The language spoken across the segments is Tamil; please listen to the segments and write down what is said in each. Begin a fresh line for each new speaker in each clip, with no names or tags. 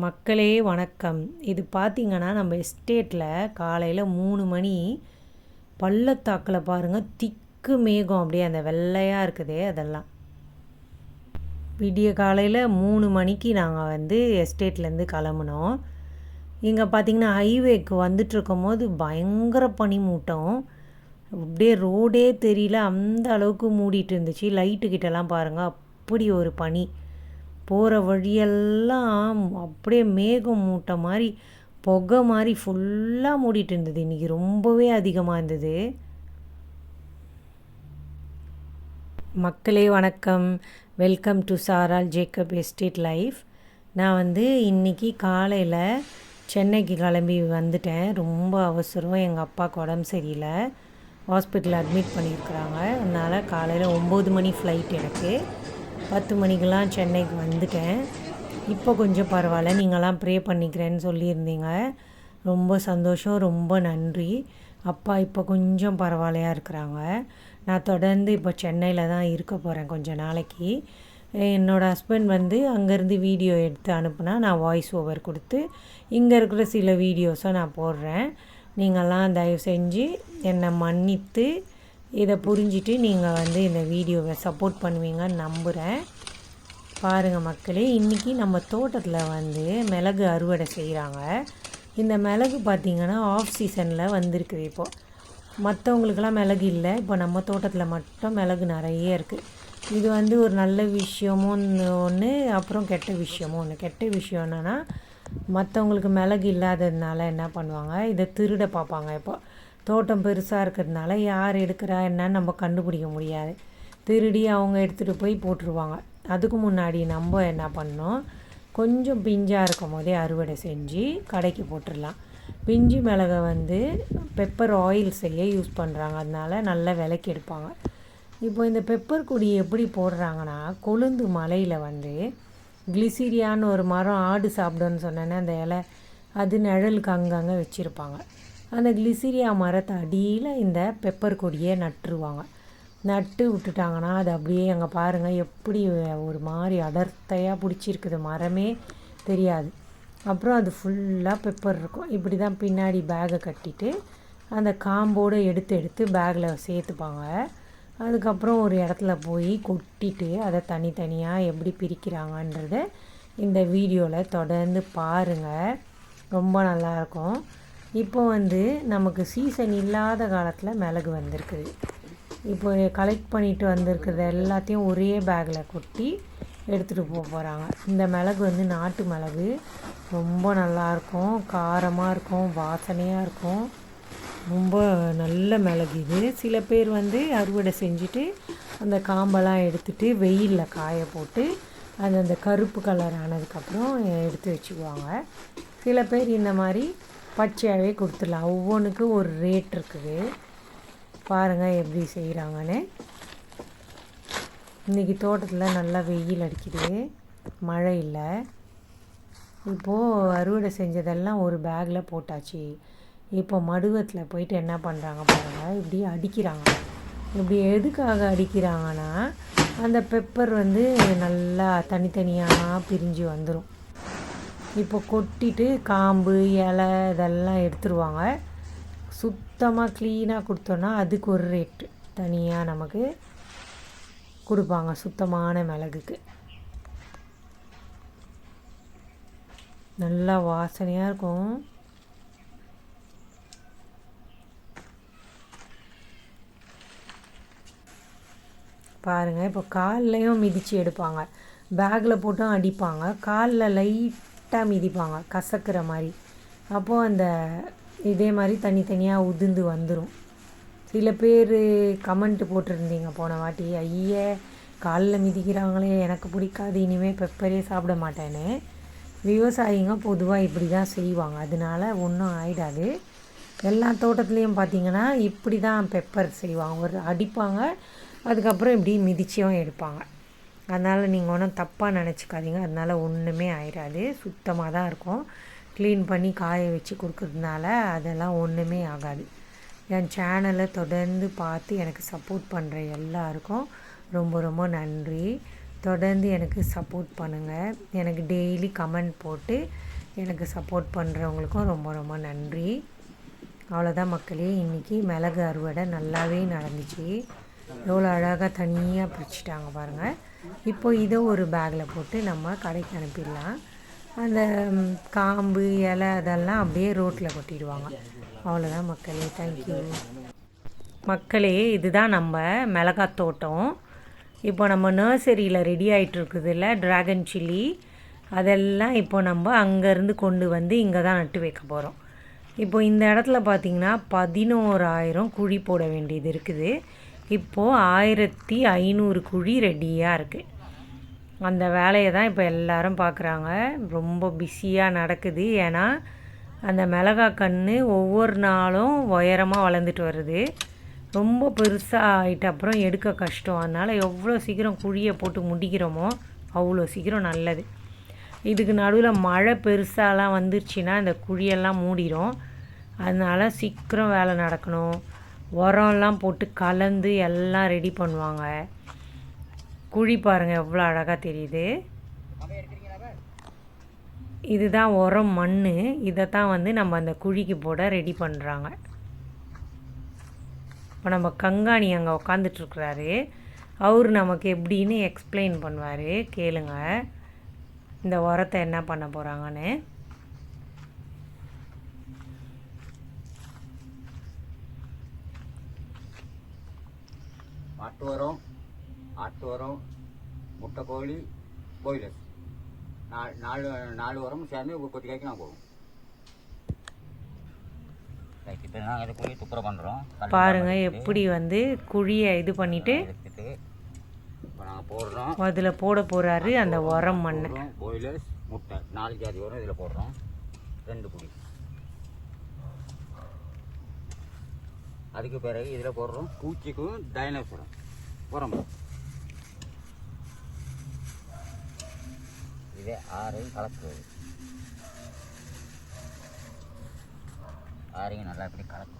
மக்களே வணக்கம். இது பார்த்திங்கன்னா நம்ம எஸ்டேட்டில் காலையில் மூணு மணி பள்ளத்தாக்கில் பாருங்கள் திக்கு மேகம் அப்படியே அந்த வெள்ளையாக இருக்குதே அதெல்லாம். விடிய காலையில் மூணு மணிக்கு நாங்கள் வந்து எஸ்டேட்லேருந்து கிளம்புனோம். இங்கே பார்த்திங்கன்னா ஹைவேக்கு வந்துட்டுருக்கும் போது பயங்கர பனி மூட்டம் அப்படியே ரோடே தெரியல அந்த அளவுக்கு மூடிட்டு இருந்துச்சு. லைட்டு கிட்டலாம் பாருங்கள் அப்படி ஒரு பனி. போகிற வழியெல்லாம் அப்படியே மேகம் மூட்டை மாதிரி புகை மாதிரி ஃபுல்லாக மூடிட்டு இருந்தது. இன்றைக்கி ரொம்பவே அதிகமாக இருந்தது. மக்களே வணக்கம். வெல்கம் டு சாரால் ஜேக்கப் எஸ்டேட் லைஃப் நான் வந்து இன்றைக்கி காலையில் சென்னைக்கு கிளம்பி வந்துட்டேன். ரொம்ப அவசரம். எங்கள் அப்பாவுக்கு உடம்பு சரியில்லை. ஹாஸ்பிட்டலில் அட்மிட் பண்ணியிருக்கிறாங்க. அதனால் காலையில் ஒம்பது மணி ஃப்ளைட் எனக்கு. பத்து மணிக்கெலாம் சென்னைக்கு வந்துட்டேன். இப்போ கொஞ்சம் பரவாயில்ல. நீங்களாம் ப்ரே பண்ணிக்கிறேன்னு சொல்லியிருந்தீங்க. ரொம்ப சந்தோஷம் ரொம்ப நன்றி. அப்பா இப்போ கொஞ்சம் பரவாயில்லையாக இருக்கிறாங்க. நான் தொடர்ந்து இப்போ சென்னையில் தான் இருக்க போகிறேன் கொஞ்சம் நாளைக்கு. என்னோடய ஹஸ்பண்ட் வந்து அங்கேருந்து வீடியோ எடுத்து அனுப்புனா நான் வாய்ஸ் ஓவர் கொடுத்து இங்கே இருக்கிற சில வீடியோஸை நான் போடுறேன். நீங்கள்லாம் தயவு செஞ்சு என்னை மன்னித்து இதை புரிஞ்சுட்டு நீங்கள் வந்து இந்த வீடியோவை சப்போர்ட் பண்ணுவீங்கன்னு நம்புகிறேன் பாருங்கள் மக்களே இன்றைக்கி நம்ம தோட்டத்தில் வந்து மிளகு அறுவடை செய்கிறாங்க இந்த மிளகு பார்த்திங்கன்னா ஆஃப் சீசனில் வந்திருக்குது இப்போது மற்றவங்களுக்கெல்லாம் மிளகு இல்லை. இப்போ நம்ம தோட்டத்தில் மட்டும் மிளகு நிறைய இருக்குது இது வந்து ஒரு நல்ல விஷயமும் ஒன்று அப்புறம் கெட்ட விஷயமும் ஒன்று கெட்ட விஷயம் என்னென்னா மற்றவங்களுக்கு மிளகு இல்லாததுனால என்ன பண்ணுவாங்க? இதை திருட பார்ப்பாங்க இப்போ. தோட்டம் பெருசாக இருக்கிறதுனால யார் எடுக்கிறா என்னன்னு நம்ம கண்டுபிடிக்க முடியாது. திருடி அவங்க எடுத்துகிட்டு போய் போட்டுருவாங்க. அதுக்கு முன்னாடி நம்ம என்ன பண்ணோம் கொஞ்சம் பிஞ்சாக இருக்கும் போதே அறுவடை செஞ்சு கடைக்கு போட்டுடலாம். பிஞ்சு மிளகை வந்து பெப்பர் ஆயில் செய்ய யூஸ் பண்ணுறாங்க அதனால நல்ல விலைக்கு எடுப்பாங்க. இப்போ இந்த பெப்பர் கொடி எப்படி போடுறாங்கன்னா கொழுந்து மலையில் வந்து கிளிசீரியான்னு ஒரு மரம் ஆடு சாப்பிடுன்னு சொன்னேன்னே அந்த இலை அது நிழலுக்கு அங்கங்கே வச்சுருப்பாங்க. அந்த கிளிசிரியா மரத்தை அடியில் இந்த பெப்பர் கொடியை நட்டுருவாங்க. நட்டு விட்டுட்டாங்கன்னா அது அப்படியே அங்கே பாருங்கள் எப்படி ஒரு மாதிரி அடர்த்தையாக பிடிச்சிருக்குது. மரமே தெரியாது. அப்புறம் அது ஃபுல்லாக பெப்பர் இருக்கும். இப்படி தான் பின்னாடி பேகை கட்டிட்டு அந்த காம்போடு எடுத்து எடுத்து பேக்கில் சேர்த்துப்பாங்க. அதுக்கப்புறம் ஒரு இடத்துல போய் கொட்டிட்டு அதை தனித்தனியாக எப்படி பிரிக்கிறாங்கன்றத இந்த வீடியோவில் தொடர்ந்து பாருங்கள் ரொம்ப நல்லாயிருக்கும் இப்போ வந்து நமக்கு சீசன் இல்லாத காலத்தில் மிளகு வந்திருக்குது. இப்போ கலெக்ட் பண்ணிட்டு வந்திருக்கிறது எல்லாத்தையும் ஒரே பேக்கில் கொட்டி எடுத்துகிட்டு போக போகிறாங்க இந்த மிளகு வந்து நாட்டு மிளகு. ரொம்ப நல்லாயிருக்கும் காரமாக இருக்கும். வாசனையாக இருக்கும். ரொம்ப நல்ல மிளகு இது. சில பேர் வந்து அறுவடை செஞ்சுட்டு அந்த காம்பெல்லாம் எடுத்துகிட்டு வெயிலில் காய போட்டு அது அந்த கருப்பு கலர் ஆனதுக்கப்புறம் எடுத்து வச்சுக்குவாங்க. சில பேர் இந்த மாதிரி பச்சையாகவே கொடுத்துடலாம். ஒவ்வொன்றுக்கும் ஒரு ரேட் இருக்குது. பாருங்கள் எப்படி செய்கிறாங்கன்னு இன்றைக்கி தோட்டத்தில் நல்லா வெயில் அடிக்குது. மழை இல்லை. இப்போது அறுவடை செஞ்சதெல்லாம் ஒரு பேக்கில் போட்டாச்சு. இப்போ மடுவத்தில் போயிட்டு என்ன பண்ணுறாங்க பாருங்கள் இப்படி அடிக்கிறாங்க. இப்படி எதுக்காக அடிக்கிறாங்கன்னா அந்த பெப்பர் வந்து நல்லா தனித்தனியாக பிரிஞ்சு வந்துடும் இப்போ கொட்டிட்டு காம்பு இலை இதெல்லாம் எடுத்துருவாங்க. சுத்தமாக க்ளீனாக கொடுத்தோன்னா அதுக்கு ஒரு ரேட்டு தனியாக நமக்கு கொடுப்பாங்க சுத்தமான மிளகுக்கு. நல்லா வாசனையாக இருக்கும். பாருங்கள் இப்போ கால்லையும் மிதித்து எடுப்பாங்க. பேக்கில் போட்டும் அடிப்பாங்க. காலில் லைட் லைட்டாக மிதிப்பாங்க கசக்கிற மாதிரி. அப்போது அந்த இதே மாதிரி தனித்தனியாக உதிர்ந்து வந்துடும் சில பேர் கமெண்ட் போட்டிருந்தீங்க போன வாட்டி ஐய காலில் மிதிக்கிறாங்களே எனக்கு பிடிக்காது இனிமேல் பெப்பரே சாப்பிட மாட்டேன்னு. விவசாயிங்க பொதுவாக இப்படி தான் செய்வாங்க. அதனால ஒன்றும் ஆயிடாது. எல்லா தோட்டத்துலேயும் பார்த்தீங்கன்னா இப்படி தான் பெப்பர் செய்வாங்க. ஒரு அடிப்பாங்க அதுக்கப்புறம் இப்படி மிதிச்சியும் எடுப்பாங்க. அதனால் நீங்கள் ஒன்றும் தப்பாக நினச்சிக்காதீங்க. அதனால் ஒன்றுமே ஆயிடாது சுத்தமாக தான் இருக்கும். க்ளீன் பண்ணி காய வச்சு கொடுக்குறதுனால அதெல்லாம் ஒன்றுமே ஆகாது. என் சேனலை தொடர்ந்து பார்த்து எனக்கு சப்போர்ட் பண்ணுற எல்லாருக்கும் ரொம்ப ரொம்ப நன்றி. தொடர்ந்து எனக்கு சப்போர்ட் பண்ணுங்கள் எனக்கு டெய்லி கமெண்ட் போட்டு எனக்கு சப்போர்ட் பண்ணுறவங்களுக்கும் ரொம்ப ரொம்ப நன்றி. அவ்வளோதான் மக்களே. இன்றைக்கி மிளகு அறுவடை நல்லாவே நடந்துச்சு. எவ்வளோ அழகாக தனியாக பிரிச்சுட்டாங்க பாருங்கள் இப்போ இதை ஒரு பேக்கில் போட்டு நம்ம கடைக்கு அனுப்பிடலாம். அந்த காம்பு இலை அதெல்லாம் அப்படியே ரோட்டில் கொட்டிடுவாங்க. அவ்வளோதான் மக்களே தேங்க்யூ மக்களே இதுதான் நம்ம மிளகாய் தோட்டம். இப்போ நம்ம நர்சரியில் ரெடி ஆகிட்டுருக்குதுல ட்ராகன் சில்லி அதெல்லாம் இப்போ நம்ம அங்கேருந்து கொண்டு வந்து இங்கே தான் நட்டு வைக்க போகிறோம் இப்போ இந்த இடத்துல பார்த்தீங்கன்னா பதினோராயிரம் குழி போட வேண்டியது இருக்குது. இப்போது ஆயிரத்தி ஐநூறு குழி ரெடியாக இருக்குது அந்த வேலையை தான் இப்போ எல்லாரும் பார்க்குறாங்க. ரொம்ப பிஸியாக நடக்குது. ஏன்னா அந்த மிளகா கன்று ஒவ்வொரு நாளும் உயரமாக வளர்ந்துட்டு வருது. ரொம்ப பெருசாக ஆகிட்ட அப்புறம் எடுக்க கஷ்டம். அதனால் எவ்வளோ சீக்கிரம் குழியை போட்டு முடிக்கிறோமோ அவ்வளோ சீக்கிரம் நல்லது. இதுக்கு நடுவில் மழை பெருசாலாம் வந்துருச்சுன்னா இந்த குழியெல்லாம் மூடிடும் அதனால் சீக்கிரம் வேலை நடக்கணும். உரம்லாம் போட்டு கலந்து எல்லாம் ரெடி பண்ணுவாங்க. குழி பாருங்கள் எவ்வளோ அழகாக தெரியுது. இதுதான் உரம் மண் இதை தான் வந்து நம்ம அந்த குழிக்கு போட ரெடி பண்ணுறாங்க இப்போ நம்ம கங்காணி அங்கே உக்காந்துட்ருக்குறாரு அவர் நமக்கு எப்படின்னு எக்ஸ்பிளைன் பண்ணுவார். கேளுங்க. இந்த உரத்தை என்ன பண்ண போகிறாங்கன்னு
ஆட்டு உரம் ஆட்டு உரம் முட்டைக்கோழி பாய்லர் நாலு நாலு நாலு உரமும் சேர்ந்து ஒரு கொத்தி காய்க்கு நான் போகும் இப்போ நாங்கள் இதை போய் துப்புரம் பண்ணுறோம்
பாருங்க எப்படி வந்து குழியை இது பண்ணிட்டு
எடுத்துட்டு இப்போ நாங்கள் போடுறோம்.
அதில் போட போகிறாரு அந்த உரம் மண்
பாய்லர்ஸ் முட்டை. நாலு ஜாதி உரம் இதில் போடுறோம். ரெண்டு புடி அதுக்கு பிறகு இதில் போடுறோம் பூச்சிக்கும் டைனோசரம் உரம் இதே ஆறையும் கலக்குவது ஆறையும் நல்லா இப்படி கலக்கும்.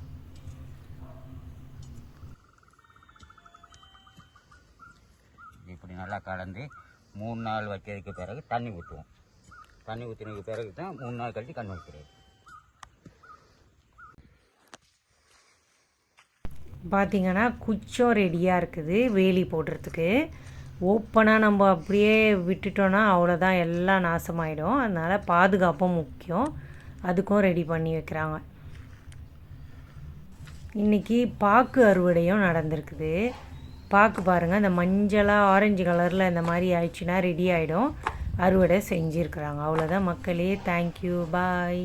இப்படி நல்லா கலந்து மூணு நாள் வச்சதுக்கு பிறகு தண்ணி ஊற்றுவோம் தண்ணி ஊற்றினதுக்கு பிறகு தான் மூணு நாள் கழித்து கண் வைக்கிறது
பார்த்திங்கன்னா குச்சம் ரெடியாக இருக்குது வேலி போடுறதுக்கு. ஓப்பனாக நம்ம அப்படியே விட்டுட்டோன்னா அவ்வளோதான் எல்லாம் நாசமாயிடும். அதனால் பாதுகாப்பும் முக்கியம். அதுக்கும் ரெடி பண்ணி வைக்கிறாங்க. இன்றைக்கி பாக்கு அறுவடையும் நடந்திருக்குது. பாக்கு பாருங்கள் இந்த மஞ்சளாக ஆரஞ்சு கலரில் இந்த மாதிரி ஆயிடுச்சுன்னா ரெடி ஆகிடும் அறுவடை செஞ்சுருக்குறாங்க. அவ்வளோதான் மக்களே தேங்க்யூ பாய்